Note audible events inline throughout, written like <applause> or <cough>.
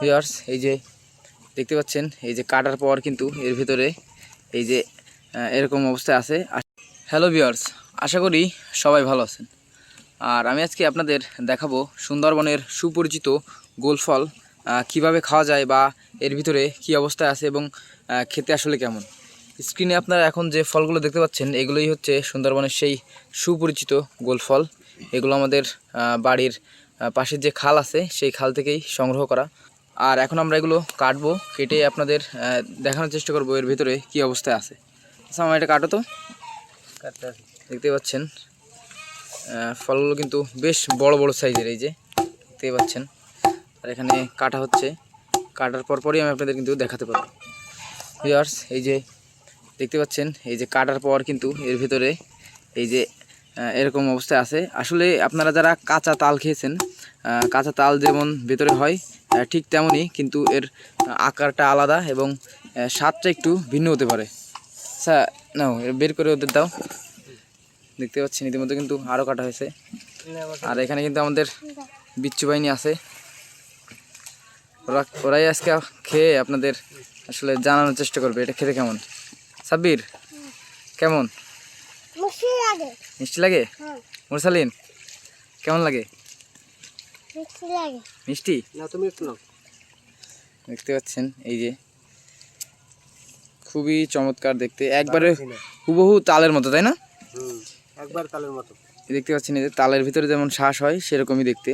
Viewers, এই যে দেখতে পাচ্ছেন, এই যে কাটার পর কিন্তু এর ভিতরে এই যে এরকম অবস্থায় আছে। হ্যালো ভিউয়ার্স, আশা করি সবাই ভালো আছেন। আর আমি আজকে আপনাদের দেখাবো সুন্দরবনের সুপরিচিত গোলফল কীভাবে খাওয়া যায় বা এর ভিতরে কি অবস্থায় আছে এবং খেতে আসলে কেমন। স্ক্রিনে আপনারা এখন যে ফলগুলো দেখতে পাচ্ছেন, এগুলোই হচ্ছে সুন্দরবনের সেই সুপরিচিত গোলফল এগুলো আমাদের বাড়ির পাশের যে খাল আছে, সেই খাল থেকেই সংগ্রহ করা। আর এখন আমরা এগুলো কাটবো কেটে আপনাদের দেখানোর চেষ্টা করব এর ভিতরে কি অবস্থায় আছে। আচ্ছা আমার এটা কাটো তো। দেখতে পাচ্ছেন ফলগুলো কিন্তু বেশ বড় বড় সাইজের এই যে দেখতে পাচ্ছেন। আর এখানে কাটা হচ্ছে কাটার পর পরই আমি আপনাদের কিন্তু দেখাতে পারব। ভিউয়ার্স এই যে দেখতে পাচ্ছেন এই যে কাটার পর কিন্তু এর ভিতরে এই যে এরকম অবস্থায় আছে। আসলে আপনারা যারা কাঁচা তাল খেয়েছেন কাঁচা তাল যেমন ভেতরে হয় ঠিক তেমনই কিন্তু এর আকারটা আলাদা এবং স্বাদটা একটু ভিন্ন হতে পারে। আচ্ছা নাও বের করে ওদের দাও। দেখতে পাচ্ছেন, ইতিমধ্যে কিন্তু আরও কাটা হয়েছে। আর এখানে কিন্তু আমাদের বিচ্ছু বাহিনী আছে। ওরা, ওরাই আজকে খেয়ে আপনাদের আসলে জানানোর চেষ্টা করবে, এটা খেতে কেমন? সাব্বির, কেমন? মুশি লাগে। মিষ্টি লাগে? হ্যাঁ। মুরসালিন কেমন লাগে? মিষ্টি লাগে। মিষ্টি? না তুমি একটু নাও। দেখতে পাচ্ছেন এই যে। খুবই চমৎকার দেখতে। একবারে হুবহু তালের মতো তাই না? হুম একবার তালের মতো। দেখতে পাচ্ছেন এই যে তালের ভিতরে যেমন শ্বাস হয় সেরকমই দেখতে।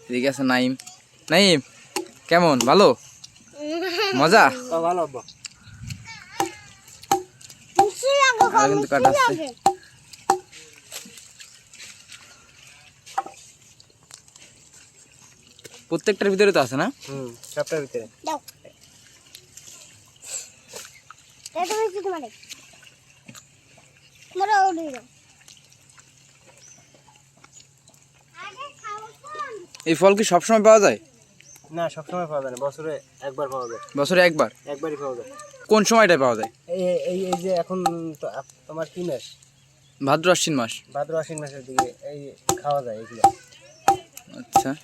এদিকে আছে নাইম। নাইম কেমন? ভালো? <laughs> মজা? ভালো আব্বা মিষ্টি লাগে আর কিন্তু কাটা লাগে প্রত্যেকটার ভিতরে তো আছে না? হুম সবটার ভিতরে। দাও। এটা মিষ্টি তোমারে মোরা ওড়ি দাও আগে খাও কোন এই ফল কি সবসময় পাওয়া যায়? না সবসময় পাওয়া যায় না। বছরে একবার পাওয়া যায়। বছরে একবার? একবারই পাওয়া যায়। কোন সময়টায় পাওয়া যায়? এই এই যে এখন তো আপ- তোমার কি মাস? ভাদ্র আশ্বিন মাস। ভাদ্র আশ্বিন মাসের দিকে এই খাওয়া যায় এগুলো। আচ্ছা।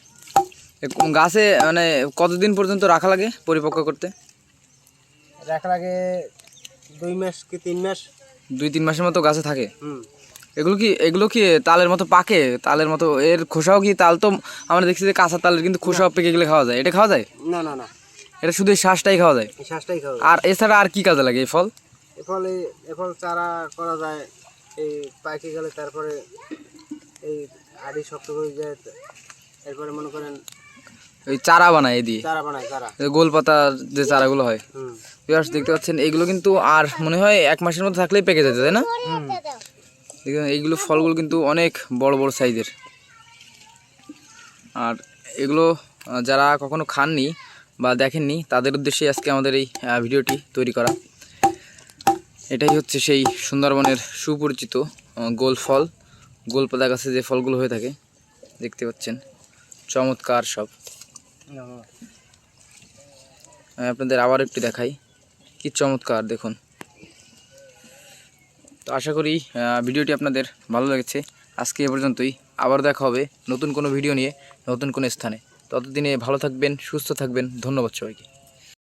এ কোন গাছে মানে কতদিন পর্যন্ত রাখা লাগে পরিপক্ক করতে? রাখার আগে দুই মাস কি তিন মাস? দুই তিন মাসের মতো গাছে থাকে? হুম। এগুলো কি এগুলো কি তালের মতো পাকে? তালের মতো এর খোসাও কি তাল? তো আমরা দেখছি যে কাঁচা তালের কিন্তু খোসাও পেকে গেলে খাওয়া যায়। এটা খাওয়া যায়? না না না। এটা শুধু এই শ্বাসটাই খাওয়া যায়? এই শ্বাসটাই খাওয়া যায়। আর এছাড়া আর কি কাজে লাগে এই ফল? এ ফল এই ফল চারা করা যায় এই পাইকে গেলে তারপরে এই আড়ি শক্ত হয়ে যায় এরপরে মনে করেন ওই চারা বানায় এই দিয়ে? চারা বানায় চারা। এই গোল পাতার যে চারাগুলো হয়। হুম। দেখতে পাচ্ছেন এগুলো কিন্তু আর মনে হয় এক মাসের মধ্যে থাকলেই পেকে যেতে তাই না? দেখুন, এইগুলো ফলগুলো কিন্তু অনেক বড় বড় সাইজের। আর এগুলো যারা কখনো খাননি বা দেখেননি, তাদের উদ্দেশ্যে আজকে আমাদের এই ভিডিওটি তৈরি করা। এটাই হচ্ছে সেই সুন্দরবনের সুপরিচিত গোল ফল। গোল পাতা গাছে যে ফলগুলো হয়ে থাকে, দেখতে পাচ্ছেন, চমৎকার সব। আমি আপনাদের আবার একটু দেখাই, কি চমৎকার দেখুন। তো আশা করি ভিডিওটি আপনাদের ভালো লেগেছে। আজকে এ পর্যন্তই। আবার দেখা হবে নতুন কোনো ভিডিও নিয়ে, নতুন কোনো স্থানে। ততদিনে ভালো থাকবেন, সুস্থ থাকবেন। ধন্যবাদ সবাইকে।